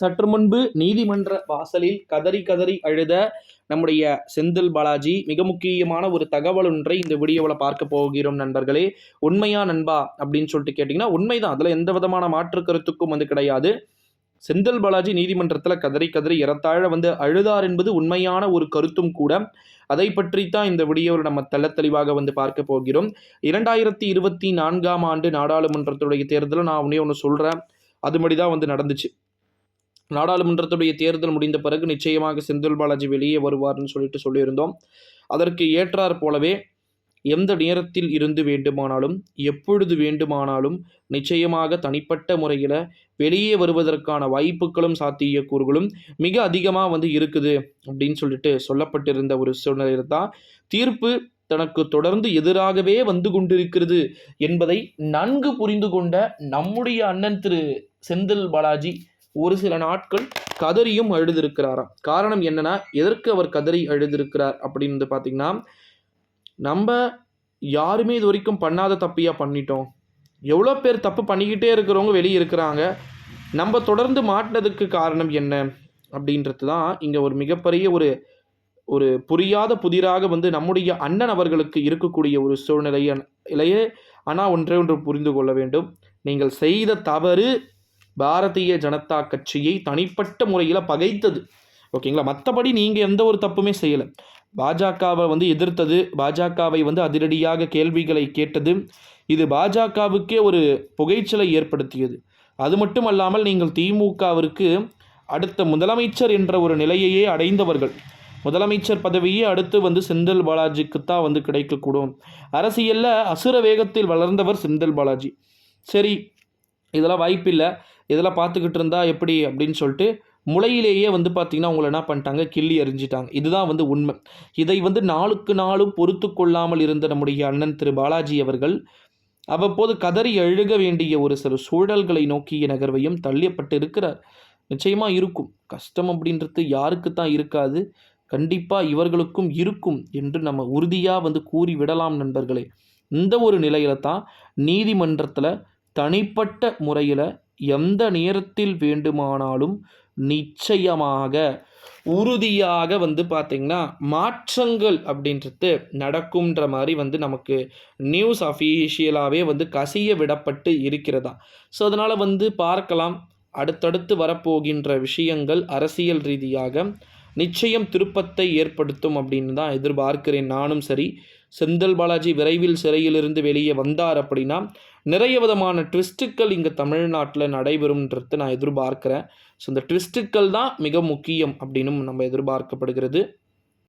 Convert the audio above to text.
சற்று முன்பு நீதிமன்ற வாசலில் கதறி கதறி அழுத நம்முடைய செந்தில் பாலாஜி மிக முக்கியமான ஒரு தகவல் ஒன்றை இந்த வீடியோவில் பார்க்க போகிறோம் நண்பர்களே. உண்மையா நண்பா? அப்படின்னு சொல்லிட்டு கேட்டிங்கன்னா உண்மைதான். அதில் எந்த விதமான மாற்று கருத்துக்கும் வந்து கிடையாது. செந்தில் பாலாஜி நீதிமன்றத்தில் கதறி கதறி இறத்தாழ வந்து அழுதார் என்பது உண்மையான ஒரு கருத்தும் கூட. அதை பற்றி தான் இந்த வீடியோவில் நம்ம தெள்ள தெளிவாக வந்து பார்க்க போகிறோம். இரண்டாயிரத்தி இருபத்தி நான்காம் ஆண்டு நாடாளுமன்றத்துடைய தேர்தலில் நான் உன்னே ஒன்று சொல்கிறேன் அதுபடி தான் வந்து நடந்துச்சு. நாடாளுமன்றத்துடைய தேர்தல் முடிந்த பிறகு நிச்சயமாக செந்தில் பாலாஜி வெளியே வருவார்னு சொல்லிட்டு சொல்லியிருந்தோம். அதற்கு ஏற்றார் போலவே எந்த நேரத்தில் இருந்து வேண்டுமானாலும் எப்பொழுது வேண்டுமானாலும் நிச்சயமாக தனிப்பட்ட முறையில் வெளியே வருவதற்கான வாய்ப்புகளும் சாத்தியக்கூறுகளும் மிக அதிகமாக வந்து இருக்குது அப்படின்னு சொல்லிட்டு சொல்லப்பட்டிருந்த ஒரு சூழ்நிலையில் தான் தீர்ப்பு தனக்கு தொடர்ந்து எதிராகவே வந்து கொண்டிருக்கிறது என்பதை நன்கு புரிந்து கொண்ட நம்முடைய அண்ணன் திரு செந்தில் பாலாஜி ஒரு சில நாட்கள் கதறியும் அழுதிருக்கிறாராம். காரணம் என்னன்னா எதற்கு அவர் கதறி அழுதிருக்கிறார் அப்படின்னு பார்த்திங்கன்னா பார்த்தீங்கன்னா நம்ம யாருமே இது வரைக்கும் பண்ணாத தப்பியா பண்ணிட்டோம். எவ்வளோ பேர் தப்பு பண்ணிக்கிட்டே இருக்கிறவங்க வெளியே இருக்கிறாங்க. நம்ம தொடர்ந்து மாட்டினதுக்கு காரணம் என்ன அப்படின்றது தான் இங்கே ஒரு மிகப்பெரிய ஒரு ஒரு புரியாத புதிராக வந்து நம்முடைய அண்ணன் அவர்களுக்கு இருக்கக்கூடிய ஒரு சூழ்நிலையிலேயே ஆனால் ஒன்றே ஒன்று புரிந்து கொள்ள வேண்டும். நீங்கள் செய்த தவறு பாரதிய ஜனதா கட்சியை தனிப்பட்ட முறையில் பகைத்தது. ஓகேங்களா? மற்றபடி நீங்கள் எந்த ஒரு தப்புமே செய்யலை. பாஜகவை வந்து எதிர்த்தது பாஜகவை வந்து அதிரடியாக கேள்விகளை கேட்டது இது பாஜகவுக்கே ஒரு புகைச்சலை ஏற்படுத்தியது. அது மட்டும் அல்லாமல் நீங்கள் திமுகவிற்கு அடுத்த முதலமைச்சர் என்ற ஒரு நிலையையே அடைந்தவர்கள். முதலமைச்சர் பதவியே அடுத்து வந்து செந்தில் பாலாஜிக்கு தான் வந்து கிடைக்கக்கூடும். அரசியலில் அசுர வேகத்தில் வளர்ந்தவர் செந்தில் பாலாஜி. சரி இதெல்லாம் வாய்ப்பில்லை. இதெல்லாம் பார்த்துக்கிட்டு இருந்தா எப்படி அப்படின்னு சொல்லிட்டு முளையிலேயே வந்து பார்த்திங்கன்னா உங்களை என்ன பண்ணிட்டாங்க? கிள்ளி எறிஞ்சிட்டாங்க. இதுதான் வந்து உண்மை. இதை வந்து நாளுக்கு நாளும் பொறுத்து கொள்ளாமல் இருந்த நம்முடைய அண்ணன் திரு பாலாஜி அவர்கள் அவ்வப்போது கதறி அழுக வேண்டிய ஒரு சில சூழல்களை நோக்கிய நகர்வையும் தள்ளியப்பட்டு இருக்கிறார். நிச்சயமாக இருக்கும். கஷ்டம் அப்படின்றது யாருக்கு தான் இருக்காது. கண்டிப்பாக இவர்களுக்கும் இருக்கும் என்று நம்ம உறுதியாக வந்து கூறி விடலாம் நண்பர்களே. இந்த ஒரு நிலையில தான் நீதிமன்றத்தில் தனிப்பட்ட முறையில் எந்த நேரத்தில் வேண்டுமானாலும் நிச்சயமாக உறுதியாக வந்து பார்த்திங்கன்னா மாற்றங்கள் அப்படின்றது நடக்கும்ன்ற மாதிரி வந்து நமக்கு நியூஸ் அஃபீஷியலாகவே வந்து கசிய விடப்பட்டு இருக்கிறதா? ஸோ அதனால் வந்து பார்க்கலாம். அடுத்தடுத்து வரப்போகின்ற விஷயங்கள் அரசியல் ரீதியாக நிச்சயம் திருப்பத்தை ஏற்படுத்தும் அப்படின்னு தான் எதிர்பார்க்கிறேன். நானும் சரி. செந்தில் பாலாஜி விரைவில் சிறையிலிருந்து வெளியே வந்தார் அப்படின்னா நிறைய விதமான ட்விஸ்ட்டுக்கள் இங்கே தமிழ்நாட்டில் நடைபெறும்ன்றது நான் எதிர்பார்க்குறேன். ஸோ இந்த ட்விஸ்ட்டுக்கள் தான் மிக முக்கியம் அப்படின்னும் நம்ம எதிர்பார்க்கப்படுகிறது.